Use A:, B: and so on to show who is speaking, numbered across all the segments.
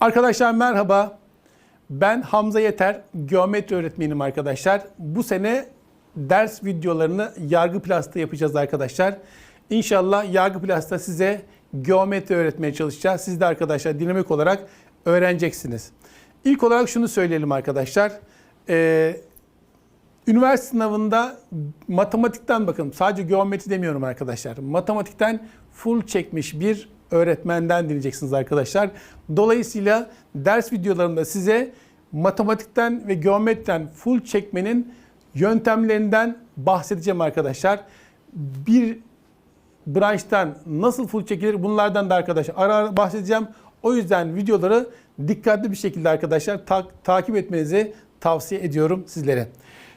A: Arkadaşlar merhaba. Ben Hamza Yeter, geometri öğretmenim arkadaşlar. Bu sene ders videolarını Yargı Plus'ta yapacağız arkadaşlar. İnşallah Yargı Plus'ta size geometri öğretmeye çalışacağız. Siz de arkadaşlar dinamik olarak öğreneceksiniz. İlk olarak şunu söyleyelim arkadaşlar. Ee, Üniversite sınavında matematikten bakın sadece geometri demiyorum arkadaşlar. Matematikten full çekmiş bir öğretmenden dinleyeceksiniz arkadaşlar. Dolayısıyla ders videolarımda size matematikten ve geometriden full çekmenin yöntemlerinden bahsedeceğim arkadaşlar. Bir branştan nasıl full çekilir bunlardan da arkadaşlar ara ara bahsedeceğim. O yüzden videoları dikkatli bir şekilde arkadaşlar ta- takip etmenizi tavsiye ediyorum sizlere.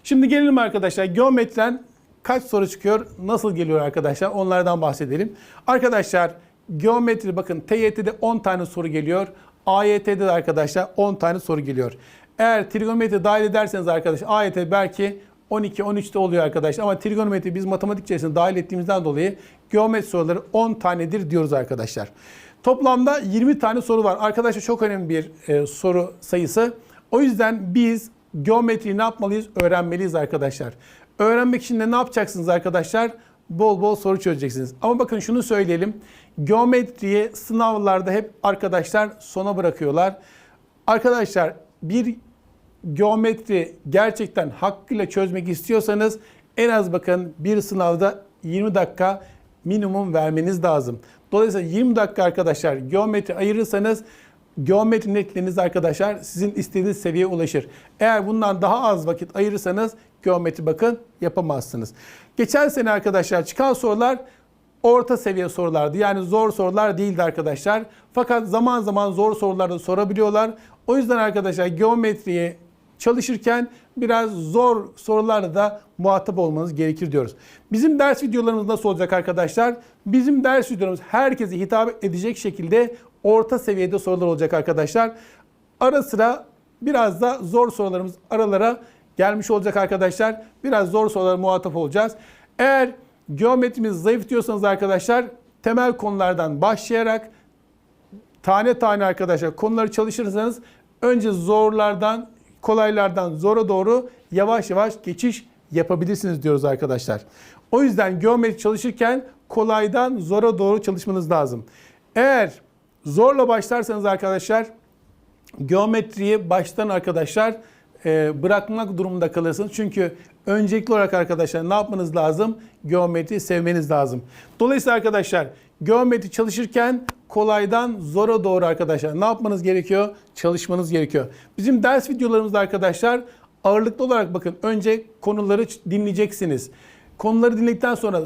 A: Şimdi gelelim arkadaşlar geometriden kaç soru çıkıyor, nasıl geliyor arkadaşlar onlardan bahsedelim. Arkadaşlar geometri bakın TYT'de 10 tane soru geliyor. AYT'de de arkadaşlar 10 tane soru geliyor. Eğer trigonometri dahil ederseniz arkadaşlar AYT belki 12-13'te oluyor arkadaşlar ama trigonometri biz matematik içerisinde dahil ettiğimizden dolayı geometri soruları 10 tanedir diyoruz arkadaşlar. Toplamda 20 tane soru var. Arkadaşlar çok önemli bir e, soru sayısı. O yüzden biz geometriyi ne yapmalıyız? Öğrenmeliyiz arkadaşlar. Öğrenmek için de ne yapacaksınız arkadaşlar? Bol bol soru çözeceksiniz. Ama bakın şunu söyleyelim. Geometriyi sınavlarda hep arkadaşlar sona bırakıyorlar. Arkadaşlar bir geometri gerçekten hakkıyla çözmek istiyorsanız en az bakın bir sınavda 20 dakika minimum vermeniz lazım. Dolayısıyla 20 dakika arkadaşlar geometri ayırırsanız geometri netleriniz arkadaşlar sizin istediğiniz seviyeye ulaşır. Eğer bundan daha az vakit ayırırsanız geometri bakın yapamazsınız. Geçen sene arkadaşlar çıkan sorular orta seviye sorulardı. Yani zor sorular değildi arkadaşlar. Fakat zaman zaman zor sorular da sorabiliyorlar. O yüzden arkadaşlar geometriye çalışırken biraz zor sorularla da muhatap olmanız gerekir diyoruz. Bizim ders videolarımız nasıl olacak arkadaşlar? Bizim ders videolarımız herkese hitap edecek şekilde orta seviyede sorular olacak arkadaşlar. Ara sıra biraz da zor sorularımız aralara gelmiş olacak arkadaşlar. Biraz zor sorulara muhatap olacağız. Eğer geometrimiz zayıf diyorsanız arkadaşlar temel konulardan başlayarak tane tane arkadaşlar konuları çalışırsanız önce zorlardan kolaylardan zora doğru yavaş yavaş geçiş yapabilirsiniz diyoruz arkadaşlar. O yüzden geometri çalışırken kolaydan zora doğru çalışmanız lazım. Eğer zorla başlarsanız arkadaşlar geometriyi baştan arkadaşlar bırakmak durumunda kalırsınız. Çünkü öncelikli olarak arkadaşlar ne yapmanız lazım? Geometri sevmeniz lazım. Dolayısıyla arkadaşlar geometri çalışırken kolaydan zora doğru arkadaşlar ne yapmanız gerekiyor? Çalışmanız gerekiyor. Bizim ders videolarımızda arkadaşlar ağırlıklı olarak bakın önce konuları dinleyeceksiniz. Konuları dinledikten sonra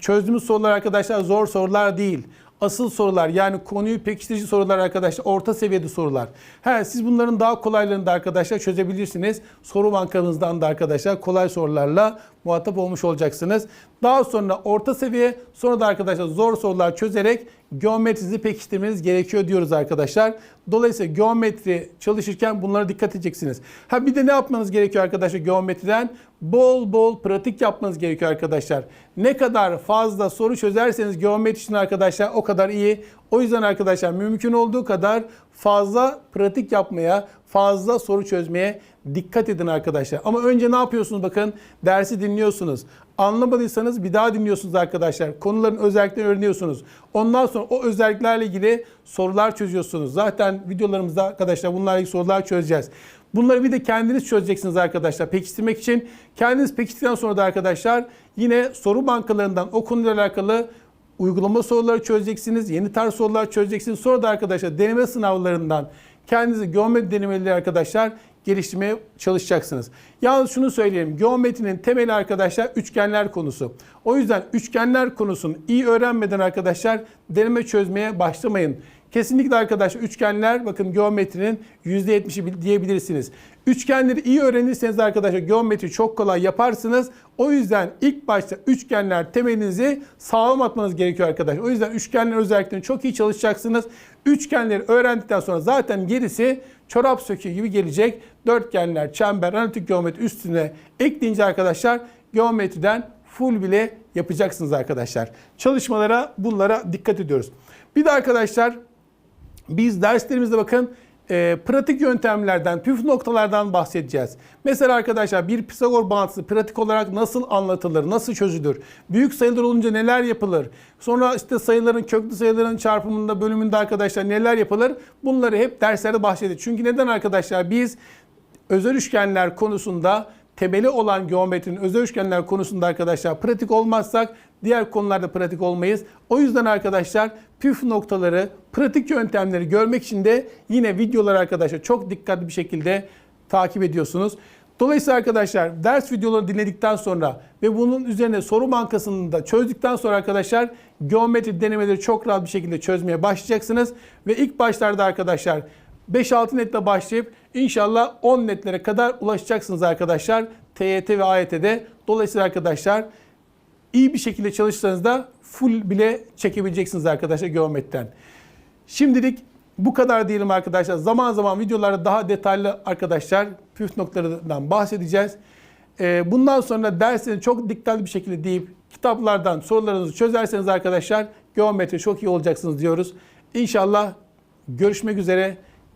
A: çözdüğümüz sorular arkadaşlar zor sorular değil. Asıl sorular yani konuyu pekiştirici sorular arkadaşlar orta seviyede sorular. He, siz bunların daha kolaylarını da arkadaşlar çözebilirsiniz. Soru bankanızdan da arkadaşlar kolay sorularla muhatap olmuş olacaksınız. Daha sonra orta seviye sonra da arkadaşlar zor sorular çözerek geometrinizi pekiştirmeniz gerekiyor diyoruz arkadaşlar. Dolayısıyla geometri çalışırken bunlara dikkat edeceksiniz. Ha bir de ne yapmanız gerekiyor arkadaşlar geometriden? Bol bol pratik yapmanız gerekiyor arkadaşlar. Ne kadar fazla soru çözerseniz geometri için arkadaşlar o kadar iyi. O yüzden arkadaşlar mümkün olduğu kadar fazla pratik yapmaya, fazla soru çözmeye dikkat edin arkadaşlar. Ama önce ne yapıyorsunuz bakın dersi dinliyorsunuz. Anlamadıysanız bir daha dinliyorsunuz arkadaşlar. Konuların özelliklerini öğreniyorsunuz. Ondan sonra o özelliklerle ilgili sorular çözüyorsunuz. Zaten videolarımızda arkadaşlar bunlarla ilgili sorular çözeceğiz. Bunları bir de kendiniz çözeceksiniz arkadaşlar pekiştirmek için. Kendiniz pekiştirdikten sonra da arkadaşlar yine soru bankalarından o konuyla alakalı uygulama soruları çözeceksiniz. Yeni tarz sorular çözeceksiniz. Sonra da arkadaşlar deneme sınavlarından kendinizi geometri denemeleri arkadaşlar geliştirmeye çalışacaksınız. Yalnız şunu söyleyeyim. Geometrinin temeli arkadaşlar üçgenler konusu. O yüzden üçgenler konusunu iyi öğrenmeden arkadaşlar deneme çözmeye başlamayın. Kesinlikle arkadaşlar üçgenler bakın geometrinin %70'i diyebilirsiniz. Üçgenleri iyi öğrenirseniz arkadaşlar geometri çok kolay yaparsınız. O yüzden ilk başta üçgenler temelinizi sağlam atmanız gerekiyor arkadaşlar. O yüzden üçgenler özelliklerini çok iyi çalışacaksınız. Üçgenleri öğrendikten sonra zaten gerisi çorap söküğü gibi gelecek. Dörtgenler, çember, analitik geometri üstüne ekleyince arkadaşlar geometriden full bile yapacaksınız arkadaşlar. Çalışmalara bunlara dikkat ediyoruz. Bir de arkadaşlar biz derslerimizde bakın e, pratik yöntemlerden, püf noktalardan bahsedeceğiz. Mesela arkadaşlar bir Pisagor bağıntısı pratik olarak nasıl anlatılır, nasıl çözülür? Büyük sayılar olunca neler yapılır? Sonra işte sayıların, köklü sayıların çarpımında, bölümünde arkadaşlar neler yapılır? Bunları hep derslerde bahsedeceğiz. Çünkü neden arkadaşlar? Biz özel üçgenler konusunda temeli olan geometrinin özel üçgenler konusunda arkadaşlar pratik olmazsak diğer konularda pratik olmayız. O yüzden arkadaşlar püf noktaları, pratik yöntemleri görmek için de yine videoları arkadaşlar çok dikkatli bir şekilde takip ediyorsunuz. Dolayısıyla arkadaşlar ders videoları dinledikten sonra ve bunun üzerine soru bankasını da çözdükten sonra arkadaşlar geometri denemeleri çok rahat bir şekilde çözmeye başlayacaksınız. Ve ilk başlarda arkadaşlar 5-6 netle başlayıp inşallah 10 netlere kadar ulaşacaksınız arkadaşlar. TYT ve AYT'de. Dolayısıyla arkadaşlar iyi bir şekilde çalışırsanız da full bile çekebileceksiniz arkadaşlar geometriden. Şimdilik bu kadar diyelim arkadaşlar. Zaman zaman videolarda daha detaylı arkadaşlar püf noktalarından bahsedeceğiz. Ee, Bundan sonra dersini çok dikkatli bir şekilde deyip kitaplardan sorularınızı çözerseniz arkadaşlar geometri çok iyi olacaksınız diyoruz. İnşallah görüşmek üzere.